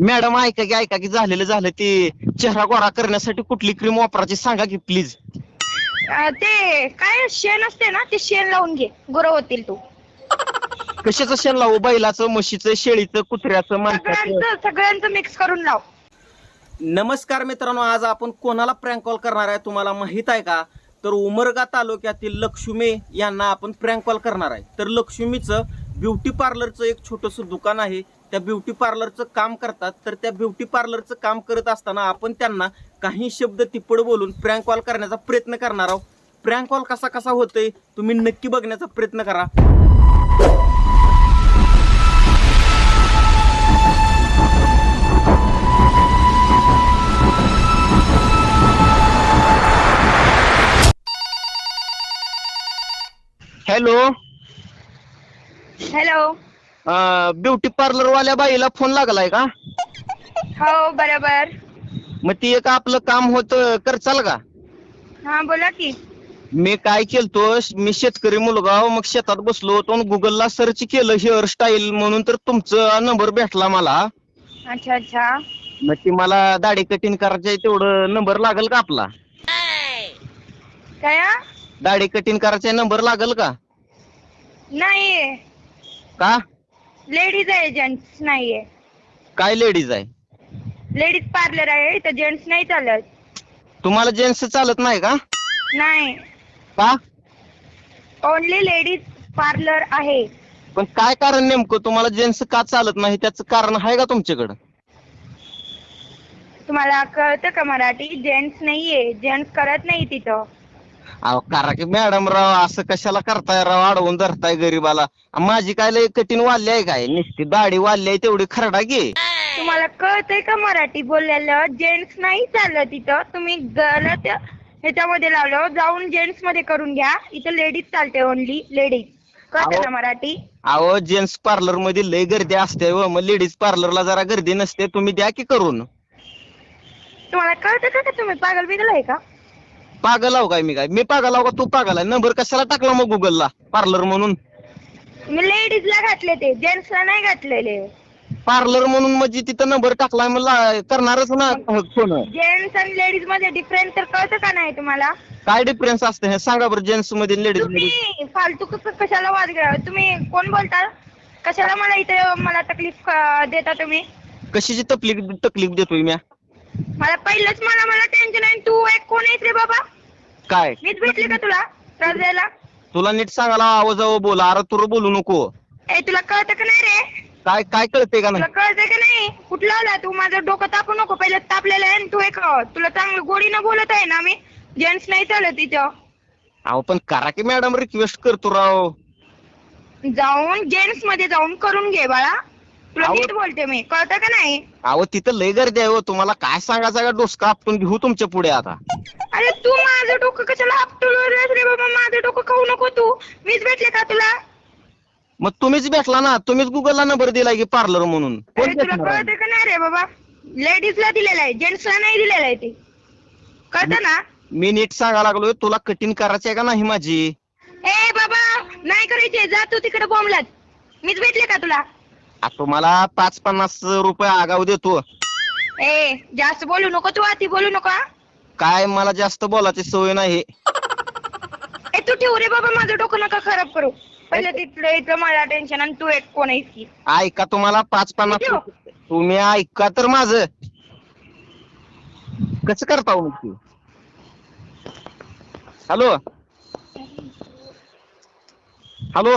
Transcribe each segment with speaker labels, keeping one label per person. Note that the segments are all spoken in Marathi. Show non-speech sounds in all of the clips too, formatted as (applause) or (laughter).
Speaker 1: मॅडम ऐका की ऐका की झालेलं झालं. ते चेहरा गोरा करण्यासाठी कुठली क्रीम वापरायची सांगा की प्लीज
Speaker 2: अं, ते काय शेण असते ना ते शेण लावून घे. गोरं होतील तू.
Speaker 1: कशाचं शेण लावू? बैलाचं म्हशीचं शेळीचं कुत्र्याचं माणसाचं?
Speaker 2: सगळ्यांचं सगळ्यांचं मिक्स करून लाव.
Speaker 1: नमस्कार मित्रांनो आज आपण कोणाला प्रँक कॉल करणार आहे तुम्हाला माहीत आहे का? तर उमरगा तालुक्यातील लक्ष्मी यांना आपण प्रँक कॉल करणार आहे. तर लक्ष्मीचं ब्युटी पार्लरचं एक छोटंसं दुकान आहे. त्या ब्युटी पार्लरचं काम करतात तर त्या ब्युटी पार्लरचं काम करत असताना आपण त्यांना काही शब्द तिप्पड बोलून प्रँक कॉल करण्याचा प्रयत्न करणार आहोत. प्रँक कॉल कसा कसा होतोय तुम्ही नक्की बघण्याचा प्रयत्न करा. हॅलो
Speaker 2: हॅलो
Speaker 1: ब्युटी पार्लर वाल्या बाईला फोन लागलाय का?
Speaker 2: हो बरोबर.
Speaker 1: मग ती एक आपलं काम होत. करचाल का
Speaker 2: हा बोला की.
Speaker 1: मी काय केलतो मी शेतकरी मुलगा हो, मग शेतात बसलो होतो गुगलला सर्च केलं हेअर स्टाईल म्हणून तर तुमचा नंबर भेटला मला.
Speaker 2: अच्छा अच्छा.
Speaker 1: मग ती मला दाढी कटिंग करायची आहे, तेवढं नंबर लागल का आपला?
Speaker 2: काय?
Speaker 1: दाढी कटिंग करायचा नंबर लागल का?
Speaker 2: नाहीये
Speaker 1: का?
Speaker 2: लेडीज आहे जेंट्स नाहीये.
Speaker 1: काय लेडीज आहे?
Speaker 2: लेडीज पार्लर आहे तर जेंट्स नाही चालत.
Speaker 1: तुम्हाला जेंट्स चालत नाही का?
Speaker 2: नाही.
Speaker 1: का?
Speaker 2: ओनली लेडीज पार्लर आहे.
Speaker 1: पण काय कारण नेमकं? तुम्हाला जेंट्स का चालत नाही? त्याचं कारण आहे का तुमच्याकडं?
Speaker 2: तुम्हाला कळतं का मराठी? जेंट्स नाहीये. जेंट्स करत नाही तिथं.
Speaker 1: अहो करा की मॅडम राव असं कशाला करताय राव? अडवून धरताय गरीबाला. माझी काय लय कठीण वाढली आहे काय? नुसती दाढी वाढली आहे तेवढी खरडा घे
Speaker 2: तुम्हाला कळतंय का मराठी बोललेलं? जेंट्स नाही चाललं तिथं तुम्ही गलत ह्याच्यामध्ये लावलं. जाऊन जेंट्समध्ये करून घ्या. इथं लेडीज चालते ओनली लेडीज कळतं
Speaker 1: अहो.
Speaker 2: ना मराठी?
Speaker 1: अहो जेंट्स पार्लरमध्ये लय गर्दी असते व मग लेडीज पार्लरला जरा गर्दी नसते. तुम्ही द्या की करून.
Speaker 2: तुम्हाला कळतं का का तुम्ही पागल बिगल आहे का?
Speaker 1: पागल आहो काय मी काय? मी पागल आहो का? तू पागल आहे. नंबर कशाला टाकला मग गुगलला पार्लर म्हणून.
Speaker 2: मी लेडीजला घातले ते. जेंट्सला नाही घातलेले.
Speaker 1: पार्लर म्हणून म्हणजे तिथं नंबर टाकलाय मला करणारच ना फोन
Speaker 2: जेंट्स आणि लेडीजमध्ये डिफरन्स तर कळतं का नाही तुम्हाला?
Speaker 1: काय डिफरन्स असते? हे सांगा बरं जेंट्समध्ये लेडीजमध्ये.
Speaker 2: तुम्ही फालतू क- कशाला वाद घ्या? तुम्ही कोण बोलता? कशाला मला इथे मला तकलीफ अं, देता तुम्ही?
Speaker 1: कशाची तकलीफ तकलीफ देतोय मी
Speaker 2: मला पहिलंच मला मला टेन्शन आहे. तू एक कोण आहेस रे बाबा?
Speaker 1: काय?
Speaker 2: मीच भेटली का तुला? त्रास द्यायला
Speaker 1: तुला नीट सांगायला आवाज बोला. अरे तुला बोलू नको.
Speaker 2: ए तुला कळतं का नाही रे?
Speaker 1: काय काय कळते का
Speaker 2: तुला
Speaker 1: नाही?
Speaker 2: कळतंय का नाही? कुठला आला तू? माझं डोकं तापू नको. पहिलं तापलेलं आहे आणि तू एक. अं, तुला चांगलं गोडीनं बोलत आहे ना मी? जेंट्स नाही चालत तिथं
Speaker 1: अहो पण करा की मॅडम रिक्वेस्ट करतो राव.
Speaker 2: जाऊन जेंट्समध्ये जाऊन करून घे बाळा. तुला. नीट बोलते मी. कळतं का नाही?
Speaker 1: अहो तिथं लय गर्दी आहे हो. तुम्हाला काय सांगायचं का डोसका आपटून घेऊ तुमच्यापुढे आता.
Speaker 2: अरे तू माझं डोकं कशाला आपटवलं रे बाबा? माझं डोकं खाऊ नको तू. मीच भेटले का तुला?
Speaker 1: मग तुम्हीच भेटला ना. तुम्हीच गुगलला नंबर दिलाय की पार्लर म्हणून. कोण
Speaker 2: अरे तुला
Speaker 1: भेटणार आहे?
Speaker 2: कळतं का नाही रे बाबा? लेडीजला दिलेला आहे. जेंट्सला नाही दिलेला आहे ते. कळतं ना?
Speaker 1: मी नीट सांगा लागलोय. तुला कटिंग करायची आहे का नाही माझी?
Speaker 2: ए बाबा नाही करायचे जा तू तिकडे बोंबलत. मीच भेटले का तुला?
Speaker 1: आ, तुम्हाला पाच पन्नास रुपये आगाव देतो.
Speaker 2: ए जास्त बोलू नको तू अति बोलू नको हा?
Speaker 1: काय मला जास्त बोलायची सवय नाही.
Speaker 2: ए तू ठेव रे बाबा माझं डोकं नका खराब करू. पहिलं तिथलं इथं मला टेन्शन आणि तू एक कोण आहेस की?
Speaker 1: ऐका तुम्हाला पाच पन्नास? रुपये- तुम्ही ऐका तर माझ. कसं करता हो हॅलो. हॅलो.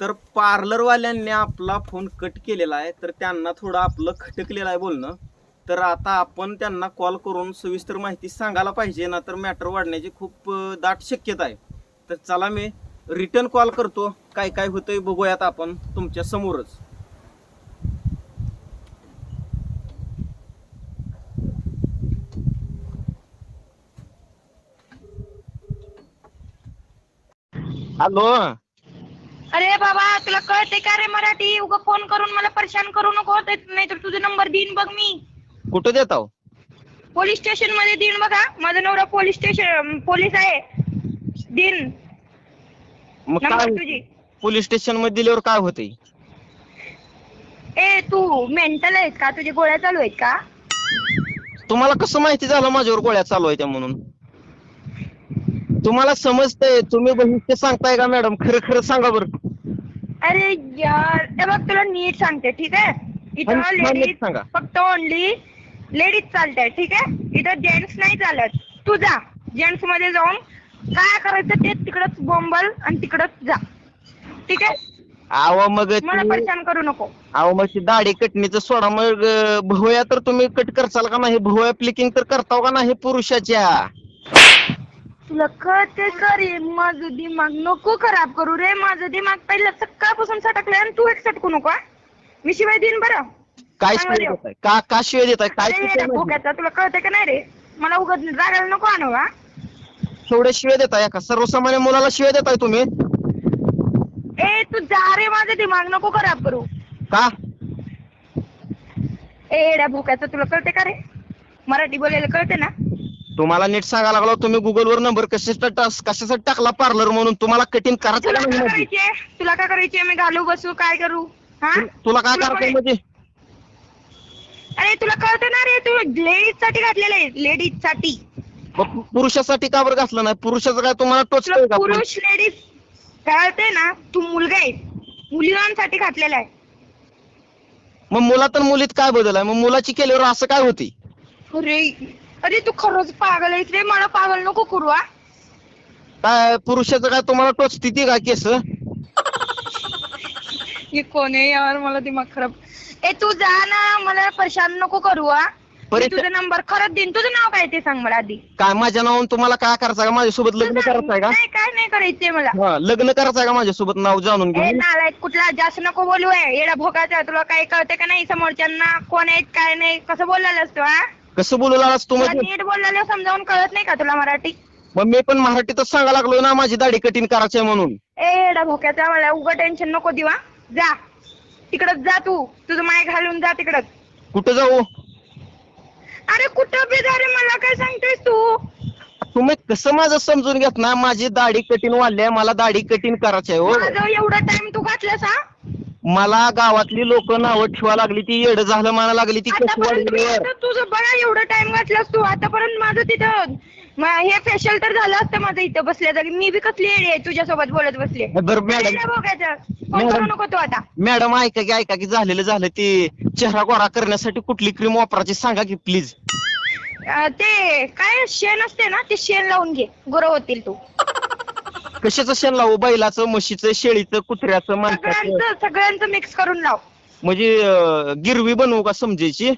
Speaker 1: तर पार्लरवाल्यांनी आपला फोन कट केलेला आहे तर त्यांना थोडं आपलं खटकलेलं आहे बोलणं. तर आता आपण त्यांना कॉल करून सविस्तर माहिती सांगायला पाहिजे ना तर मॅटर वाढण्याची खूप दाट शक्यता आहे. तर चला मी रिटर्न कॉल करतो. काय काय होतंय बघूयात आपण तुमच्या समोरच. हॅलो.
Speaker 2: अरे बाबा तुला कळते का रे मराठी? उगा फोन करून मला परेशान करू नको नाहीतर तुझा नंबर देईन बघ मी.
Speaker 1: कुठं देत आहो?
Speaker 2: पोलीस स्टेशनमध्ये देईन बघा. माझा नवरा पोलीस स्टेशन पोलीस आहे. देईन.
Speaker 1: मग
Speaker 2: नंबर
Speaker 1: काय?
Speaker 2: तुझी.
Speaker 1: पोलीस स्टेशनमध्ये दिल्यावर काय होतंय?
Speaker 2: ए तू मेंटल आहेस का? तुझे गोळ्या चालू आहेत का?
Speaker 1: तुम्हाला कसं माहिती झालं माझ्यावर गोळ्या चालू आहे त्या म्हणून? तुम्हाला समजतंय तुम्ही भविष्य सांगताय का मॅडम? खरं खरं सांगा बरं.
Speaker 2: अरे यार हे बघ तुला नीट सांगते ठीक आहे? इथं
Speaker 1: नीट
Speaker 2: लेडीज
Speaker 1: सांगा.
Speaker 2: फक्त ओनली लेडीज चालताय ठीक आहे? इथं जेंट्स नाही चालत. तू जा जेंट्समध्ये जाऊन काय करायचं ते तिकडच बोंबल आणि तिकडच जा. ठीक आहे?
Speaker 1: आव मग
Speaker 2: मला
Speaker 1: ती-
Speaker 2: परेशान करू नको.
Speaker 1: अहो मग ती दाढी कटणीचं सोडा मग अं, भुवया तर तुम्ही कट करसाल का नाही? भुवया प्लिकिंग तर करताव का नाही पुरुषाच्या?
Speaker 2: तुला कळते का रे? माझं दिमाग नको खराब करू रे. माझं दिमाग पहिलं सकाळपासून सटकलंय आणि तू एक सटकू नको हा? मी शिवाय देईन बरं.
Speaker 1: काय
Speaker 2: चांगलं
Speaker 1: शिवाय. देताय? का का शिवाय देताय? काय
Speaker 2: अरे
Speaker 1: चुकलं
Speaker 2: येड्या
Speaker 1: माझं?
Speaker 2: भोक्याचा तुला कळते का नाही रे? मला उगत जागायला नको आणू हा.
Speaker 1: एवढे शिवाय देताय का? सर्वसामान्य मुलाला शिवाय देताय तुम्ही?
Speaker 2: ए तू जा रे. माझं दिमाग नको खराब करू.
Speaker 1: का?
Speaker 2: ए येड्या भोक्याचं तुला कळते का रे? मराठी बोलायला कळते ना?
Speaker 1: तुम्हाला नीट सांगा लागलो तुम्ही गुगलवर नंबर कशासाठी कशासाठी टाकला पार्लर म्हणून तुम्हाला कटिंग करायचं
Speaker 2: तुला काय
Speaker 1: नाही माझी?
Speaker 2: करायचे? तुला काय करायचे? मी घालू बसू काय करू? हा?
Speaker 1: तु- तुला काय करायचं म्हणजे?
Speaker 2: अरे तुला कळतं ना रे तू लेडीजसाठी घातलेलं आहे लेडीजसाठी
Speaker 1: मग पु- पुरुषासाठी का बरं घातलं नाही? पुरुषाचं काय तुम्हाला टोचतोय
Speaker 2: तुला
Speaker 1: का
Speaker 2: पुरुष लेडीज कळते ना? तू मुलगा आहे. मुलींसाठी घातलेला आहे.
Speaker 1: मग मुलात आणि मुलीत काय बदल आहे? मग मुलाची केल्यावर असं काय होती?
Speaker 2: अरे अरे तू खरंच पागल आहेस रे मला पागल नको करू हा.
Speaker 1: काय पुरुषाचं काय तुम्हाला टोचती ती का केस?
Speaker 2: हे कोण आहे यार मला दिमाग खराब. ए तू जा ना मला परेशान नको करू हा. मी तुझा नंबर खरंच देईन. तुझं नाव काय ते सांग मला आधी.
Speaker 1: काय माझ्या नावानं तुम्हाला काय करायचं का? माझ्यासोबत लग्न करायचं आहे का?
Speaker 2: नाही काय नाही करायचंय मला.
Speaker 1: हा लग्न करायचं आहे का माझ्यासोबत? नाव जाणून
Speaker 2: ए
Speaker 1: घेऊन
Speaker 2: नालायक कुठला जास्त नको बोलू आहे येडा भोकाचा तुला काय कळते का नाही? समोरच्यांना कोण आहेत काय नाही कसं बोलायला असतो हा?
Speaker 1: कसं बोलू लागलास तू
Speaker 2: तुला
Speaker 1: म्हणजे?
Speaker 2: नीट बोललेलं समजावून कळत नाही का तुला मराठी?
Speaker 1: मग मी पण मराठीतच सांगा लागलो ना माझी दाढी कटिंग करायची आहे म्हणून.
Speaker 2: ए येडा भोक्याचा मला उगा टेन्शन नको हा. जा. तिकडच जा तू. तुझं माय घालून जा तिकडच
Speaker 1: कुठं जाऊ?
Speaker 2: अरे कुठं बेदारे मला काय सांगतोयस तू?
Speaker 1: तुम्ही कसं माझं समजून घेत ना माझी दाढी कटिंग वाढली आहे मला दाढी कटिंग करायची आहे हो.
Speaker 2: माझं एवढा टाइम तू घातलास हा?
Speaker 1: मला गावातली लोक नावं ठेवा लागली ती येड झालं म्हणा लागली ती कसं
Speaker 2: आतापर्यंत मी
Speaker 1: वाढली?
Speaker 2: आता तुझं बघा एवढा टाइम घातलास तू. आतापर्यंत माझं तिथं म- हे फेशियल तर झालं असतं माझं इथं बसल्या जागी. मी बी कसली येडी आहे तुझ्यासोबत बोलत बसले.
Speaker 1: बरं मॅडम.
Speaker 2: फोन करू
Speaker 1: मॅडम.
Speaker 2: नको तू आता.
Speaker 1: मॅडम ऐका की ऐका की झालेलं झालं. ते चेहरा गोरा करण्यासाठी कुठली क्रीम वापरायची सांगा की प्लीज
Speaker 2: अं, ते काय शेण असते ना ते शेण लावून घे. गोरं होतील तू.
Speaker 1: कशाचं शेण लावू? बैलाचं म्हशीचं शेळीचं कुत्र्याचं माणसाचं?
Speaker 2: सगळ्यांचं सगळ्यांचं मिक्स करून लाव.
Speaker 1: म्हणजे अं, गिरवी बनवू का समजायची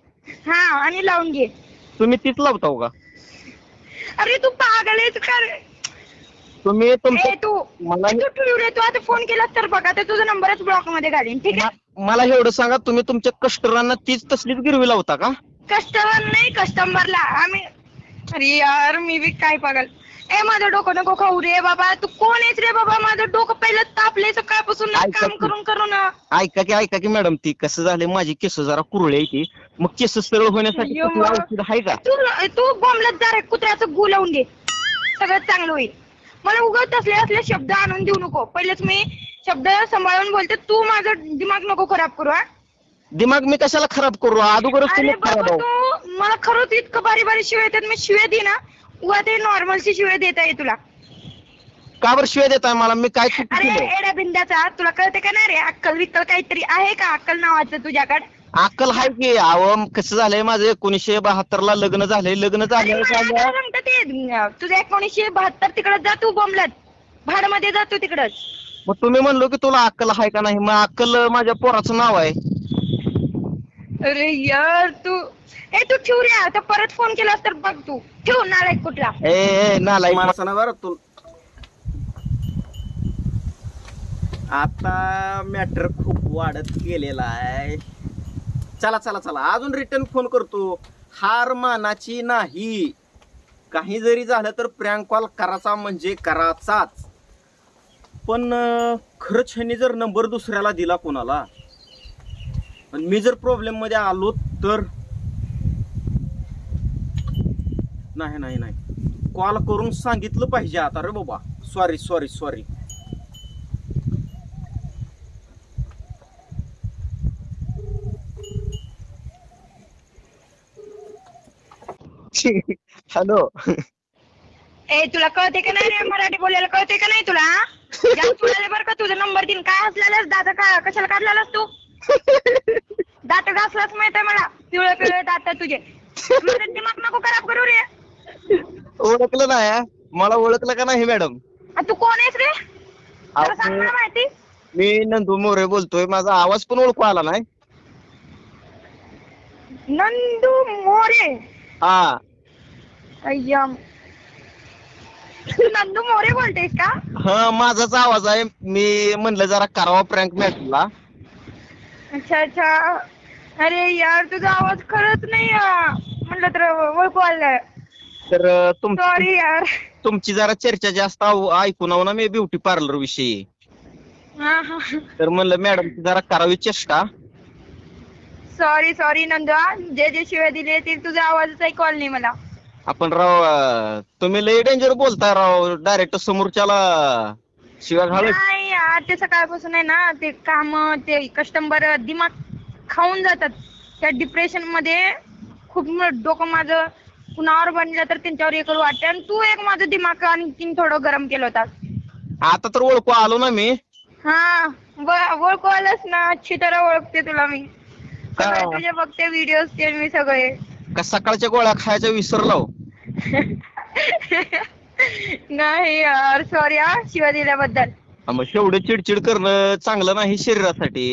Speaker 2: हा आणि लावून घे.
Speaker 1: तुम्ही तीच लावताव का?
Speaker 2: अरे तू पागल आहेस का रे?
Speaker 1: तुम्ही
Speaker 2: ए
Speaker 1: तुमचं
Speaker 2: तू
Speaker 1: मला
Speaker 2: तू ठेव रे तू आता फोन केलास तर बघा तर तुझा नंबरच ब्लॉकमध्ये घालीन ठीक आहे?
Speaker 1: मा- मला एवढं सांगा तुम्ही तुमच्या कस्टमरांना तीच तसलीच गिरवी लावता का?
Speaker 2: कस्टमर नाही कस्टमरला आम्ही अरे यार मी बी काय पागल? ए माझं डोकं नको खाऊ रे बाबा. तू कोण आहेस रे बाबा? माझं डोकं पहिलं तापले सकाळपासून. ना
Speaker 1: ऐका
Speaker 2: काम
Speaker 1: की.
Speaker 2: करून करून.
Speaker 1: ऐका की ऐका की मॅडम ती कसं झालंय? माझी केस जरा कुरळे आहे ती. मग केस सरळ होण्यासाठी
Speaker 2: अय्यो,
Speaker 1: कुठलं
Speaker 2: मग.
Speaker 1: औषध आहे का?
Speaker 2: तू तू जा रे कुत्र्याचं गु लावून घे. सगळं चांगलं होईल. मला उगत असले असले शब्द आणून देऊ नको. पहिलेच मी शब्द सांभाळून बोलते. तू माझं दिमाग नको खराब करू हा.
Speaker 1: दिमाग मी कशाला खराब करू? अगोदरच
Speaker 2: अरे
Speaker 1: तुम्ही खराब
Speaker 2: बाबा
Speaker 1: आहो.
Speaker 2: तू मला खरंच इतकं बारी बारी शिवाय येतात मी शिवाय दे ना उगा ते नॉर्मलची शिवाय देता येईल तुला.
Speaker 1: का बरं शिवाय देताय मला? मी काय चुकी
Speaker 2: अरे
Speaker 1: केलं
Speaker 2: एड्या बिंदाचा तुला कळते का नाही रे? अक्कल विक्कल काहीतरी आहे का अक्कल नावाचं तुझ्याकडे?
Speaker 1: अक्कल हाय की अहो कसं झालंय माझं? एकोणीसशे बहात्तर ला लग्न झालंय लग्न
Speaker 2: अरे
Speaker 1: झालं
Speaker 2: मला
Speaker 1: झालं
Speaker 2: काय सांगतं ते? अं, तुझं एकोणीसशे बहात्तर तिकडं जा तू बोंबलत. भाडमध्ये जा तू तिकडच.
Speaker 1: मग तुम्ही म्हणलो की तुला अक्कल हाय का नाही? मग अक्कल माझ्या पोराचं नाव आहे.
Speaker 2: अरे यार तू ए तू ठेव रे आता परत फोन केलास तर बघ तू. ठेव नालायक कुठला?
Speaker 1: ए ए, नालायक
Speaker 3: माणसानं बरं तू आता मॅटर खूप वाढत गेलेला आहे. चला चला चला अजून रिटर्न फोन करतो. हार मानाची नाही. काही जरी झालं तर प्रँक कॉल करायचा म्हणजे कराचाच. पण खरंच ह्यांनी जर नंबर दुसऱ्याला दिला कोणाला आणि मी जर प्रॉब्लेम मध्ये आलो तर नाही नाही नाही कॉल करून सांगितलं पाहिजे आता रे बाबा सॉरी सॉरी सॉरी हॅलो
Speaker 2: ए तुला कळते का नाही रे मराठी बोलायला कळते का नाही तुला जाम तुला बरं का तुझा नंबर दिन काय असलेलास दादा का कशाला काढलेलास तू (laughs) दात घासलाच माहीत आहे मला. पिवळे पिवळे दात आहे तुझे. माझं दिमाग नको खराब करू रे.
Speaker 3: ओळखलं नाही हा? मला ओळखलं का नाही मॅडम?
Speaker 2: आ, तू कोण आहेस रे? जरा सांग मला माहिती.
Speaker 3: मी नंदू मोरे बोलतोय. माझा आवाज पण ओळखू आला नाही.
Speaker 2: नंदू मोरे.
Speaker 3: हा.
Speaker 2: अय्या. तू नंदू मोरे बोलतेस का?
Speaker 3: हा माझाच आवाज आहे. मी म्हणलं जरा करावा प्रँक मॅटला
Speaker 2: अच्छा अच्छा. अरे यार तुझा आवाज खरंच नाही अं, म्हणलं तर ओळखू आलाय.
Speaker 3: तर अं, तुम
Speaker 2: सॉरी यार.
Speaker 3: तुमची जरा चर्चा जास्त आव- ऐकून आहो ना मी ब्युटी पार्लर विषयी.
Speaker 2: हा हा
Speaker 3: तर म्हणलं मॅडम जरा करावी चेष्टा.
Speaker 2: सॉरी सॉरी नंदू जे जे शिवाय दिले ते तुझा आवाजच ऐकू आला नाही मला.
Speaker 3: आपण राव अं, तुम्ही लय डेंजर बोलताय राव. डायरेक्ट समोरच्याला शिवाय घालत
Speaker 2: नाही यार ते सकाळपासून आहे ना ते काम ते कस्टमर दिमाग खाऊन जातात. त्या डिप्रेशनमध्ये खूप म- डोकं माझं कुणावर बनलं तर त्यांच्यावर हे करू वाटते. आणि तू एक माझं दिमाग आणखीन थोडं गरम केलं होता
Speaker 3: आता तर ओळखू आलो ना मी.
Speaker 2: हा व- ओळखू आलंस ना अच्छी तरह ओळखते तुला मी.
Speaker 3: हा.
Speaker 2: सगळे तुझे बघते व्हिडिओ ते मी सगळे.
Speaker 3: का सकाळच्या गोळ्या खायच्या विसरलो? (laughs)
Speaker 2: नाही यार सॉरी हा शिवा दिल्याबद्दल.
Speaker 3: हा, मग शेवढं चिडचिड करणं चांगलं नाही शरीरासाठी.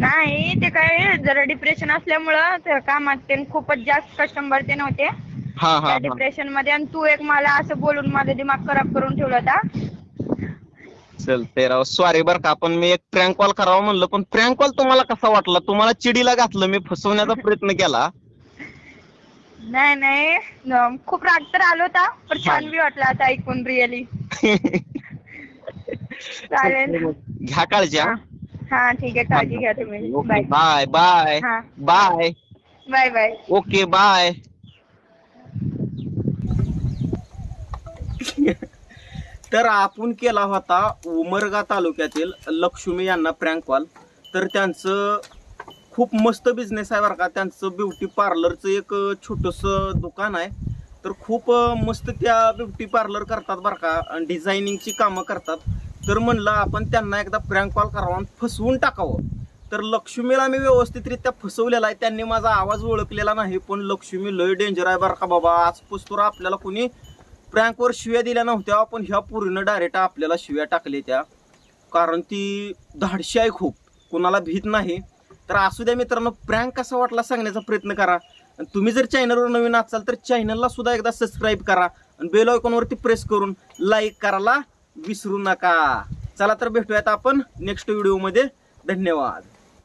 Speaker 2: नाही ते काय जरा डिप्रेशन असल्यामुळं त्या कामात ते खूपच जास्त कस्टमर ते नव्हते.
Speaker 3: हा हा हा.
Speaker 2: डिप्रेशनमध्ये आणि तू एक मला असं बोलून माझा दिमाग खराब करून ठेवला होता.
Speaker 3: चलते राव सॉरी बर का पण मी एक प्रँक कॉल करावा म्हणलं पण प्रँक कॉल तुम्हाला कसा वाटला? तुम्हाला चिडीला घातलं मी फसवण्याचा प्रयत्न केला.
Speaker 2: नाही नाही. न- खूप राग तर आलो होता पण छान बी वाटला आता ऐकून रिअली. चालेल. (laughs)
Speaker 3: घ्या काळजी
Speaker 2: हा.
Speaker 3: हा.
Speaker 2: हा, ठीक आहे. काळजी घ्या तुम्ही.
Speaker 3: Okay
Speaker 2: bye.
Speaker 3: Bye bye.
Speaker 2: हा.
Speaker 3: Bye.
Speaker 2: Bye bye.
Speaker 3: Okay bye.
Speaker 1: तर आपण केला होता उमरगा तालुक्यातील लक्ष्मी यांना प्रँक कॉल तर त्यांचं खूप मस्त बिझनेस आहे बरं का. त्यांचं ब्युटी पार्लरचं एक छोटंसं दुकान आहे. तर खूप मस्त त्या ब्युटी पार्लर करतात बरं का. डिझायनिंगची कामं करतात. तर म्हणलं आपण त्यांना एकदा प्रँक कॉल करावा आणि फसवून टाकावं. तर लक्ष्मीला मी व्यवस्थितरित्या फसवलेला आहे. त्यांनी माझा आवाज ओळखलेला नाही पण लक्ष्मी लय डेंजर आहे बरं का बाबा. आज पुस्तुर आपल्याला कोणी प्रँकवर शिव्या दिल्या नव्हत्या पण ह्या पूर्ण डायरेक्ट आपल्याला शिव्या टाकल्या त्या. कारण ती धाडशी आहे खूप. कोणाला भीत नाही. तर असू द्या मित्रांनो प्रँक कसा वाटला सांगण्याचा प्रयत्न करा. आणि तुम्ही जर चॅनलवर नवीन असाल तर चॅनलला सुद्धा एकदा सबस्क्राईब करा. आणि बेल आयकॉनवरती प्रेस करून लाईक करायला विसरू नका. चला तर भेटूयात आपण नेक्स्ट व्हिडिओमध्ये धन्यवाद.